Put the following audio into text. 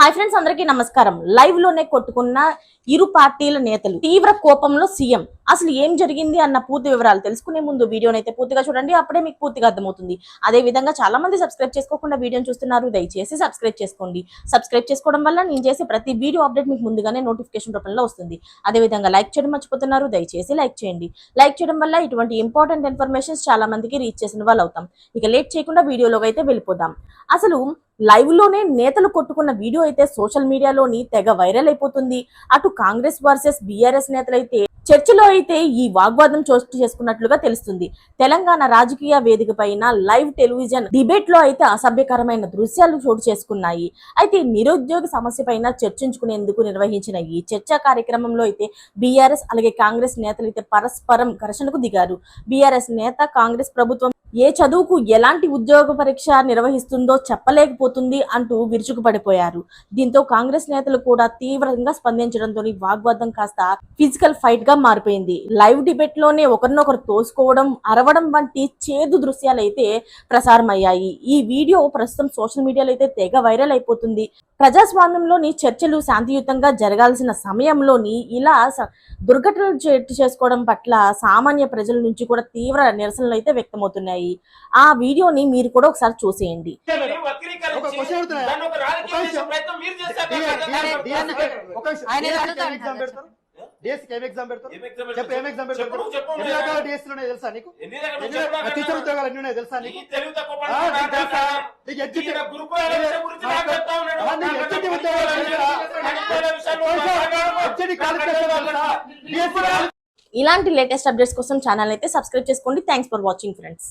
Hi friends అందరికీ నమస్కారం. లైవ్లోనే కొట్టుకున్న ఇరు పార్టీల నేతలు తీవ్ర కోపంలో సీఎం. అసలు ఏం జరిగింది అన్న పూర్తి వివరాలు తెలుసుకునే ముందు వీడియోని అయితే పూర్తిగా చూడండి అప్పుడే మీకు పూర్తిగా అర్థమవుతుంది. అదే విధంగా చాలా మంది సబ్స్క్రైబ్ చేసుకోకుండా వీడియోని చూస్తున్నారు దయచేసి సబ్స్క్రైబ్ చేసుకోండి. సబ్స్క్రైబ్ చేసుకోవడం వల్ల నేను చేసే ప్రతి వీడియో అప్డేట్ మీకు ముందుగానే నోటిఫికేషన్ రూపంలో వస్తుంది. అదే విధంగా లైక్ చేయడం మర్చిపోతున్నారు దయచేసి లైక్ చేయండి. లైక్ చేయడం వల్ల ఇటువంటి ఇంపార్టెంట్ ఇన్ఫర్మేషన్స్ చాలా మందికి రీచ్ చేసిన వాళ్ళు అవుతాం. ఇక లేట్ చేయకుండా వీడియోలోకి అయితే వెళ్ళిపోదాం. అసలు లైవ్లోనే నేతలు కొట్టుకున్న వీడియో అయితే సోషల్ మీడియాలోని తెగ వైరల్ అయిపోతుంది. అటు కాంగ్రెస్ వర్సెస్ బీఆర్ఎస్ నేతలైతే చర్చలో అయితే ఈ వాగ్వాదం చోటు చేసుకున్నట్లుగా తెలుస్తుంది. తెలంగాణ రాజకీయ వేదిక పైన లైవ్ టెలివిజన్ డిబేట్లో అయితే అసభ్యకరమైన దృశ్యాలు చోటు చేసుకున్నాయి. అయితే నిరుద్యోగ సమస్య పైన చర్చించుకునేందుకు నిర్వహించిన ఈ చర్చా కార్యక్రమంలో అయితే బీఆర్ఎస్ అలాగే కాంగ్రెస్ నేతలు అయితే పరస్పరం ఘర్షణకు దిగారు. బీఆర్ఎస్ నేత కాంగ్రెస్ ప్రభుత్వం ఏ చదువుకు ఎలాంటి ఉద్యోగ పరీక్ష నిర్వహిస్తుందో చెప్పలేకపోతుంది అంటూ విరుచుకుపడిపోయారు. దీంతో కాంగ్రెస్ నేతలు కూడా తీవ్రంగా స్పందించడంతో వాగ్వాదం కాస్త ఫిజికల్ ఫైట్గా మారిపోయింది. లైవ్ డిబేట్లోనే ఒకరినొకరు తోసుకోవడం అరవడం వంటి చేదు దృశ్యాలు అయితే ప్రసారమయ్యాయి. ఈ వీడియో ప్రస్తుతం సోషల్ మీడియాలో అయితే తెగ వైరల్ అయిపోతుంది. ప్రజాస్వామ్యంలోని చర్చలు శాంతియుతంగా జరగాల్సిన సమయంలోని ఇలా దుర్ఘటనలు చేసుకోవడం పట్ల సామాన్య ప్రజల నుంచి కూడా తీవ్ర నిరసనలు అయితే వ్యక్తమవుతున్నాయి. ఆ వీడియోని మీరు కూడా ఒకసారి చూసేయండి. ఏం ఎగ్జామ్ పెడతారు? చెప్పు ఏం పెడతారు? ఎన్ని. రకాల డిఎస్సీలు ఉన్నాయో తెలుసా నీకు? టీచర్. ఉద్యోగాలు ఎన్ని ఉన్నాయో తెలుసా నీకు? నీకు ఉద్యోగాలు ఇలాంటి లేటెస్ట్ అప్డేట్స్ కోసం ఛానల్ అయితే సబ్స్క్రైబ్ చేసుకోండి థ్యాంక్స్ ఫర్ వాచింగ్ ఫ్రెండ్స్